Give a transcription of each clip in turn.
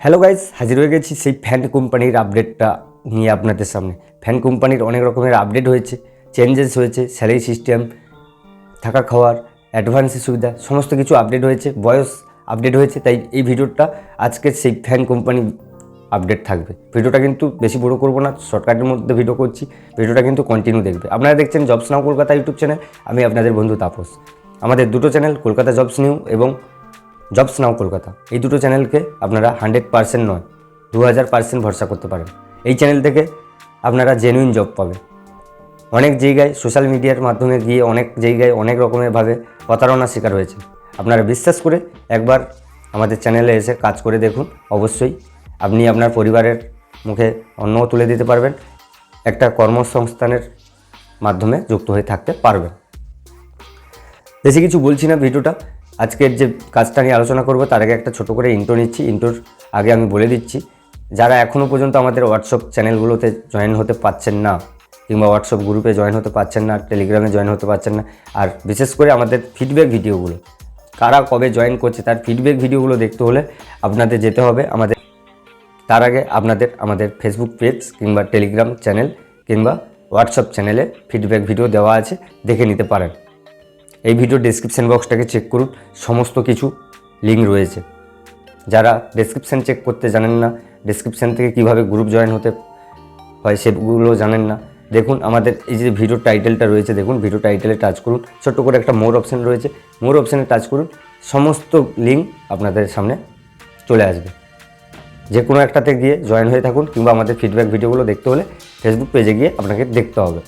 Hello guys হাজির হয়ে গেছি সেই ফ্যান কোম্পানির আপডেটটা নিয়ে আপনাদের সামনে। ফ্যান কোম্পানির অনেক রকমের আপডেট হয়েছে চেঞ্জেস হয়েছে স্যালারি সিস্টেম থাকা খাওয়ার অ্যাডভান্সের সুবিধা, সমস্ত কিছু আপডেট হয়েছে বয়স আপডেট হয়েছে, তাই এই ভিডিওটা আজকে সেই ফ্যান কোম্পানি আপডেট থাকবে। ভিডিওটা কিন্তু বেশি বড় করব না শর্টকাটের মধ্যে ভিডিও করছি, ভিডিওটা কিন্তু কন্টিনিউ দেখবে। আপনারা দেখছেন jobs now Kolkata YouTube channel আমি আপনাদের বন্ধু তাপস। আমাদের দুটো চ্যানেল কলকাতা জবস নিউ এবং জবস নাও কলকাতা। এই দুটো চ্যানেলকে আপনারা হান্ড্রেড পার্সেন্ট নয়, দু হাজার পার্সেন্ট ভরসা করতে পারেন। এই চ্যানেল থেকে আপনারা জেনুইন জব পাবেন। অনেক জায়গায় সোশ্যাল মিডিয়ার মাধ্যমে গিয়ে অনেক জায়গায় অনেক রকমেরভাবে প্রতারণার শিকার হয়েছে। আপনারা বিশ্বাস করে একবার আমাদের চ্যানেলে এসে কাজ করে দেখুন। অবশ্যই আপনি আপনার পরিবারের মুখে অন্নও তুলে দিতে পারবেন। একটা কর্মসংস্থানের মাধ্যমে যুক্ত হয়ে থাকতে পারবেন। বেশি কিছু বলছি না ভিডিওটা। আজকের যে কাজটা নিয়ে আলোচনা করব, তার আগে একটা ছোট করে ইন্টো নিচ্ছি। ইন্টোর আগে আমি বলে দিচ্ছি, যারা এখনও পর্যন্ত আমাদের হোয়াটসঅ্যাপ চ্যানেলগুলোতে জয়েন হতে পারছেন না, কিংবা হোয়াটসঅ্যাপ গ্রুপে জয়েন হতে পারছেন না টেলিগ্রামে জয়েন হতে পারছেন না, আর বিশেষ করে আমাদের ফিডব্যাক ভিডিওগুলো কারা কবে জয়েন করছে, তার ফিডব্যাক ভিডিওগুলো দেখতে হলে আপনাদের যেতে হবে আমাদের, তার আগে আপনাদের আমাদের ফেসবুক পেজ কিংবা টেলিগ্রাম চ্যানেল কিংবা হোয়াটসঅ্যাপ চ্যানেলে ফিডব্যাক ভিডিও দেওয়া আছে, দেখে নিতে পারেন। এই ভিডিও ডেসক্রিপশন বক্সটাকে চেক করুন। সমস্ত কিছু লিঙ্ক রয়েছে। যারা ডেসক্রিপশান চেক করতে জানেন না ডেসক্রিপশান থেকে কীভাবে গ্রুপ জয়েন হতে হয় সেগুলো জানেন না। দেখুন, আমাদের এই যে ভিডিও টাইটেলটা রয়েছে, দেখুন ভিডিও টাইটেলে টাচ করুন। ছোট্ট করে একটা মোর অপশান রয়েছে। মোর অপশানে টাচ করুন। সমস্ত লিঙ্ক আপনাদের সামনে চলে আসবে। যে কোনো একটাতে গিয়ে জয়েন হয়ে থাকুন, কিংবা আমাদের ফিডব্যাক ভিডিওগুলো দেখতে হলে ফেসবুক পেজে গিয়ে আপনাকে দেখতে হবে।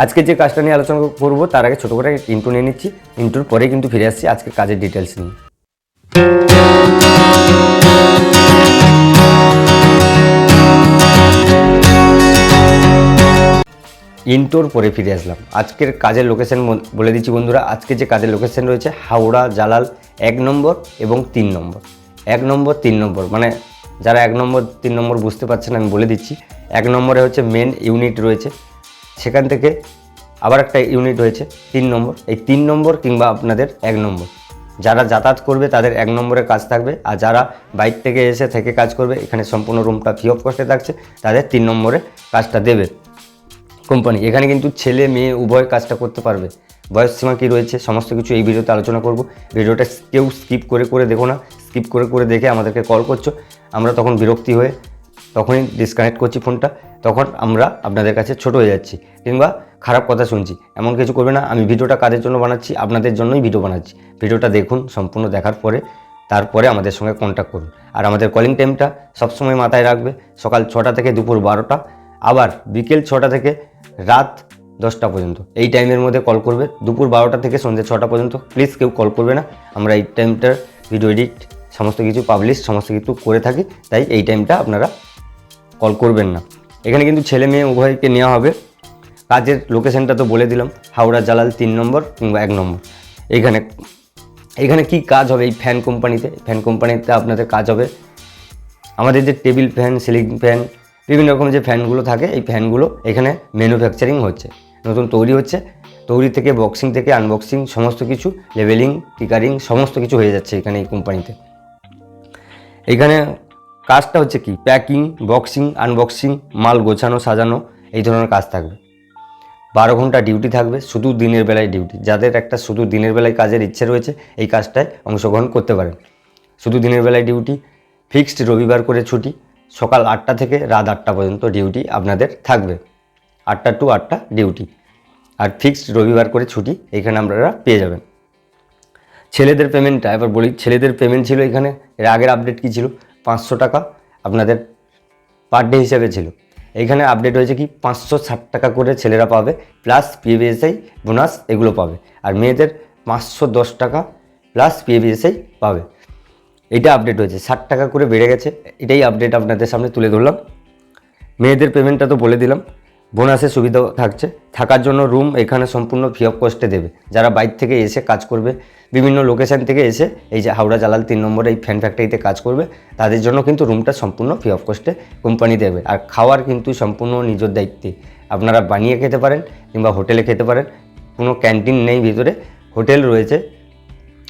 আজকে যে কাজটা নিয়ে আলোচনা করব, তার আগে ছোটো করে ইন্টু নিয়ে নিচ্ছি। ইন্টুর পরে কিন্তু ফিরে আসছি আজকে কাজের ডিটেলস নিয়ে। ইন্টোর পরে ফিরে আসলাম। আজকের কাজের লোকেশন বলে দিচ্ছি বন্ধুরা, আজকে যে কাজের লোকেশন রয়েছে, হাওড়া, জালাল, এক নম্বর এবং তিন নম্বর। এক নম্বর, তিন নম্বর মানে যারা এক নম্বর, তিন নম্বর বুঝতে পারছেন আমি বলে দিচ্ছি। এক নম্বরে হচ্ছে মেন ইউনিট রয়েছে। সেখান থেকে আবার একটা ইউনিট হয়েছে, তিন নম্বর। এই তিন নম্বর কিংবা আপনাদের এক নম্বর। যারা যাতায়াত করবে তাদের এক নম্বরে কাজ থাকবে, আর যারা বাইক থেকে এসে থেকে কাজ করবে, এখানে সম্পূর্ণ রুমটা ফ্রি অফ কস্টে থাকছে, তাদের তিন নম্বরে কাজটা দেবে। কোম্পানি এখানে কিন্তু ছেলে, মেয়ে, উভয় কাজটা করতে পারবে। বয়স সীমা কী রয়েছে, সমস্ত কিছু এই ভিডিওতে আলোচনা করব। ভিডিওটা কেউ স্কিপ করে করে দেখো না। স্কিপ করে করে দেখে আমাদেরকে কল করছ। আমরা তখন বিরক্তি হয়ে তখনই ডিসকানেক্ট করছি ফোনটা তখন আমরা আপনাদের কাছে ছোট হয়ে যাচ্ছি কিংবা খারাপ কথা শুনছি। এমন কিছু করবে না, আমি ভিডিওটা কাদের জন্য বানাচ্ছি, আপনাদের জন্যই ভিডিও বানাচ্ছি। ভিডিওটা দেখুন, সম্পূর্ণ দেখার পরে, তারপরে আমাদের সঙ্গে কন্ট্যাক্ট করুন। আর আমাদের কলিং টাইমটা সবসময় মাথায় রাখবে, সকাল ছটা থেকে দুপুর বারোটা, আবার বিকেল ছটা থেকে রাত দশটা পর্যন্ত। এই টাইমের মধ্যে কল করবে, দুপুর বারোটা থেকে সন্ধ্যে ছটা পর্যন্ত। প্লিজ কেউ কল করবে না, আমরা এই টাইমটার ভিডিও এডিট সমস্ত কিছু পাবলিশ সমস্ত কিছু করে থাকি, তাই এই টাইমটা আপনারা কল করবেন না। এখানে কিন্তু ছেলে মেয়ে উভয়কে নেওয়া হবে। কাজের লোকেশনটা তো বলে দিলাম, হাওড়া জালাল তিন নম্বর কিংবা এক নম্বর। এইখানে এখানে কি কাজ হবে এই ফ্যান কোম্পানিতে ফ্যান কোম্পানিতে আপনাদের কাজ হবে আমাদের যে টেবিল ফ্যান সিলিং ফ্যান বিভিন্ন রকম যে ফ্যানগুলো থাকে, এই ফ্যানগুলো এখানে ম্যানুফ্যাকচারিং হচ্ছে। নতুন তৈরি হচ্ছে, তৈরি থেকে বক্সিং থেকে আনবক্সিং সমস্ত কিছু লেভেলিং টিকারিং সমস্ত কিছু হয়ে যাচ্ছে এখানে এই কোম্পানিতে এখানে কাজটা হচ্ছে কি? প্যাকিং, বক্সিং, আনবক্সিং, মাল গোছানো, সাজানো, এই ধরনের কাজ থাকবে। বারো ঘণ্টা ডিউটি থাকবে, শুধু দিনের বেলায় ডিউটি। যাদের একটা শুধু দিনের বেলায় কাজের ইচ্ছে রয়েছে, এই কাজটায় অংশগ্রহণ করতে পারেন। শুধু দিনের বেলায় ডিউটি, ফিক্সড রবিবার করে ছুটি, সকাল আটটা থেকে রাত আটটা পর্যন্ত ডিউটি আপনাদের থাকবে। আটটা টু আটটা ডিউটি। আর ফিক্সড রবিবার করে ছুটি, এখানে আপনারা পেয়ে যাবেন। ছেলেদের পেমেন্টটা, এবার বলি, ছেলেদের পেমেন্ট ছিল এখানে, এর আগের আপডেট কী ছিল? পাঁচশো টাকা আপনাদের পার ডে হিসেবে ছিল। এখানে আপডেট হয়েছে কি, পাঁচশো ষাট টাকা করে ছেলেরা পাবে প্লাস পিএবিএসআই বোনাস এগুলো পাবে। আর মেয়েদের পাঁচশো দশ টাকা প্লাস পিএবিএসআই পাবে। এটা আপডেট হয়েছে, ষাট টাকা করে বেড়ে গেছে, এটাই আপডেট আপনাদের সামনে তুলে ধরলাম। মেয়েদের পেমেন্টটা তো বলে দিলাম। বোনাসের সুবিধাও থাকছে। থাকার জন্য রুম এখানে সম্পূর্ণ ফ্রি অফ কস্টে দেবে। যারা বাইক থেকে এসে কাজ করবে, বিভিন্ন লোকেশান থেকে এসে এই যে হাওড়া জালাল তিন নম্বরে এই ফ্যান ফ্যাক্টরিতে কাজ করবে, তাদের জন্য কিন্তু রুমটা সম্পূর্ণ ফ্রি অফ কস্টে কোম্পানি দেবে। আর খাওয়ার কিন্তু সম্পূর্ণ নিজের দায়িত্বে। আপনারা বানিয়ে খেতে পারেন কিংবা হোটেলে খেতে পারেন, কোনো ক্যান্টিন নেই ভিতরে। হোটেল রয়েছে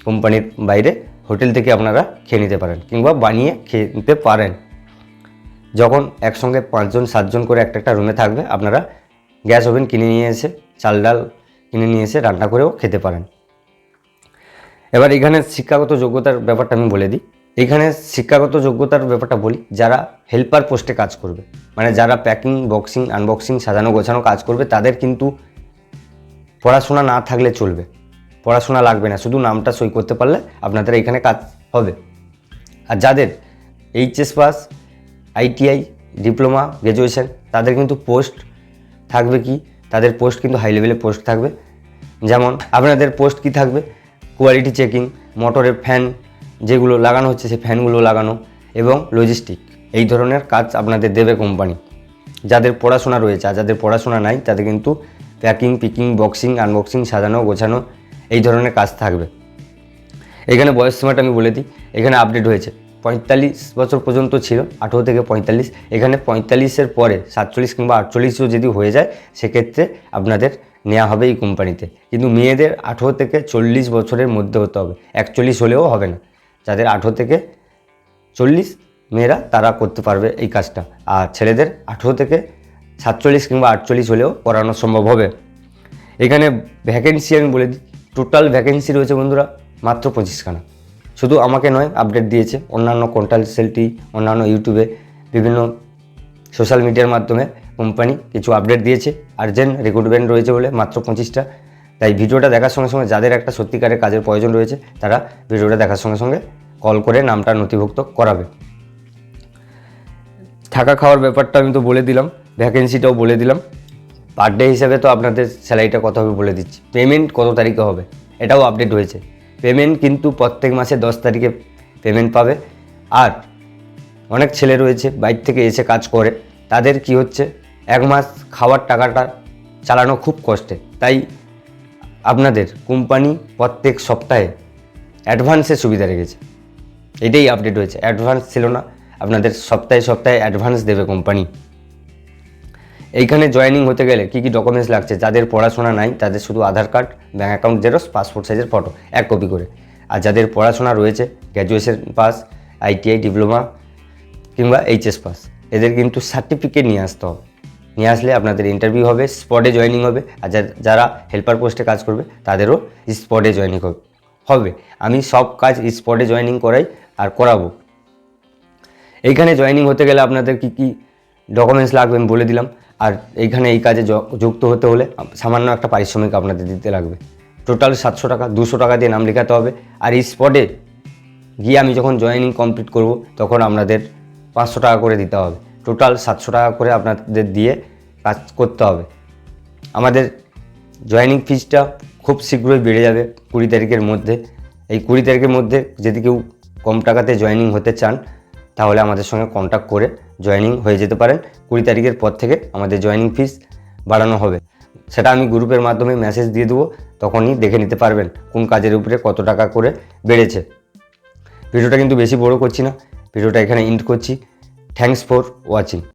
কোম্পানির বাইরে। হোটেল থেকে আপনারা খেয়ে নিতে পারেন কিংবা বানিয়ে খেয়ে নিতে পারেন। যখন একসঙ্গে পাঁচজন, সাতজন করে একটা একটা রুমে থাকবে, আপনারা গ্যাস ওভেন কিনে নিয়ে এসে, চাল ডাল কিনে নিয়ে এসে রান্না করেও খেতে পারেন। এবার এখানে শিক্ষাগত যোগ্যতার ব্যাপারটা আমি বলে দিই। এখানে শিক্ষাগত যোগ্যতার ব্যাপারটা বলি, যারা হেল্পার পোস্টে কাজ করবে মানে যারা প্যাকিং বক্সিং আনবক্সিং সাজানো গোছানো কাজ করবে, তাদের কিন্তু পড়াশোনা না থাকলে চলবে। পড়াশোনা লাগবে না, শুধু নামটা সই করতে পারলে আপনাদের এখানে কাজ হবে। আর যাদের HS pass ITI, diploma graduation তাদের কিন্তু পোস্ট থাকবে কি? তাদের পোস্ট কিন্তু হাই লেভেলের পোস্ট থাকবে। যেমন আপনাদের পোস্ট কি থাকবে? কোয়ালিটি চেকিং, মোটরের ফ্যান যেগুলো লাগানো হচ্ছে, সেই ফ্যানগুলো লাগানো এবং লজিস্টিক এই ধরনের কাজ আপনাদের দেবে কোম্পানি যাদের পড়াশোনা রয়েছে, আর যাদের পড়াশোনা নাই, তাদের কিন্তু প্যাকিং পিকিং বক্সিং আনবক্সিং সাজানো, গোছানো, এই ধরনের কাজ থাকবে। এখানে বয়স সীমাটা আমি বলে দিই। এখানে আপডেট হয়েছে। পঁয়তাল্লিশ বছর পর্যন্ত ছিল, আঠেরো থেকে পঁয়তাল্লিশ। এখানে পঁয়তাল্লিশের পরে সাতচল্লিশ কিংবা আটচল্লিশও যদি হয়ে যায়, সেক্ষেত্রে আপনাদের নেওয়া হবে এই কোম্পানিতে। কিন্তু মেয়েদের আঠেরো থেকে চল্লিশ বছরের মধ্যে হতে হবে। একচল্লিশ হলেও হবে না। যাদের আঠেরো থেকে চল্লিশ, মেয়েরা তারা করতে পারবে এই কাজটা। আর ছেলেদের আঠেরো থেকে সাতচল্লিশ কিংবা আটচল্লিশ হলেও করানো সম্ভব হবে। এখানে ভ্যাকেন্সি আমি বলে দিই। টোটাল ভ্যাকেন্সি রয়েছে বন্ধুরা, মাত্র পঁচিশখানা। শুধু আমাকে নয় আপডেট দিয়েছে অন্যান্য কন্টালসেলটি অন্যান্য ইউটিউবে বিভিন্ন সোশ্যাল মিডিয়ার মাধ্যমে কোম্পানি কিছু আপডেট দিয়েছে। আর্জেন্ট রিক্রুটমেন্ট রয়েছে বলে মাত্র পঁচিশটা। তাই ভিডিওটা দেখার সঙ্গে সঙ্গে যাদের একটা সত্যিকারের কাজের প্রয়োজন রয়েছে, তারা ভিডিওটা দেখার সঙ্গে সঙ্গে কল করে নামটা নথিভুক্ত করাবে। থাকা খাওয়ার ব্যাপারটা আমি তো বলে দিলাম ভ্যাকেন্সিটাও বলে দিলাম। পার ডে হিসাবে তো আপনাদের স্যালারিটা কত হবে বলে দিচ্ছি। পেমেন্ট কত তারিখে হবে, এটাও আপডেট হয়েছে। পেমেন্ট কিন্তু প্রত্যেক মাসে দশ তারিখে পেমেন্ট পাবে। আর অনেক ছেলে রয়েছে, বাইর থেকে এসে কাজ করে। তাদের কি হচ্ছে, এক মাস খাওয়ার টাকাটা চালানো খুব কষ্টে। তাই আপনাদের কোম্পানি প্রত্যেক সপ্তাহে অ্যাডভান্সের সুবিধা রেখেছে। এটাই আপডেট হয়েছে। অ্যাডভান্স ছিল না, আপনাদের সপ্তাহে সপ্তাহে অ্যাডভান্স দেবে কোম্পানি এইখানে জয়েনিং হতে গেলে কী কী ডকুমেন্টস লাগছে? যাদের পড়াশোনা নাই, তাদের শুধু Aadhaar card bank account xerox passport সাইজের ফটো এক কপি করে। আর যাদের পড়াশোনা রয়েছে গ্র্যাজুয়েশন পাস আইটিআই ডিপ্লোমা কিংবা এইচএস পাস এদের কিন্তু সার্টিফিকেট নিয়ে আসতে হবে। নিয়ে আসলে আপনাদের ইন্টারভিউ হবে স্পটে জয়েনিং হবে, আর যারা হেল্পার পোস্টে কাজ করবে, তাদেরও স্পটে জয়েনিং হবে। হবে। আমি সব কাজ স্পটে জয়েনিং করাই আর করাবো। এইখানে জয়েনিং হতে গেলে আপনাদের কি কি ডকুমেন্টস লাগবে আমি বলে দিলাম। আর এইখানে এই কাজে যুক্ত হতে হলে সামান্য একটা পারিশ্রমিক আপনাদের দিতে লাগবে। টোটাল সাতশো টাকা, দুশো টাকা দিয়ে নাম লেখাতে হবে। আর এই স্পটে গিয়ে আমি যখন জয়েনিং কমপ্লিট করব, তখন আপনাদের পাঁচশো টাকা করে দিতে হবে। টোটাল সাতশো টাকা করে আপনাদের দিয়ে কাজ করতে হবে। আমাদের জয়েনিং ফিজটা খুব শীঘ্রই বেড়ে যাবে কুড়ি তারিখের মধ্যে। এই কুড়ি তারিখের মধ্যে যদি কেউ কম টাকাতে জয়েনিং হতে চান, তাহলে আমাদের সঙ্গে কন্ট্যাক্ট করে জয়েনিং হয়ে যেতে পারেন। কুড়ি তারিখের পর থেকে আমাদের জয়নিং ফিস বাড়ানো হবে। সেটা আমি গ্রুপের মাধ্যমে মেসেজ দিয়ে দেবো, তখনই দেখে নিতে পারবেন কোন কাজের উপরে কত টাকা করে বেড়েছে। ভিডিওটা কিন্তু বেশি বড় করছি না, ভিডিওটা এখানে ইন্ড করছি। Thanks for watching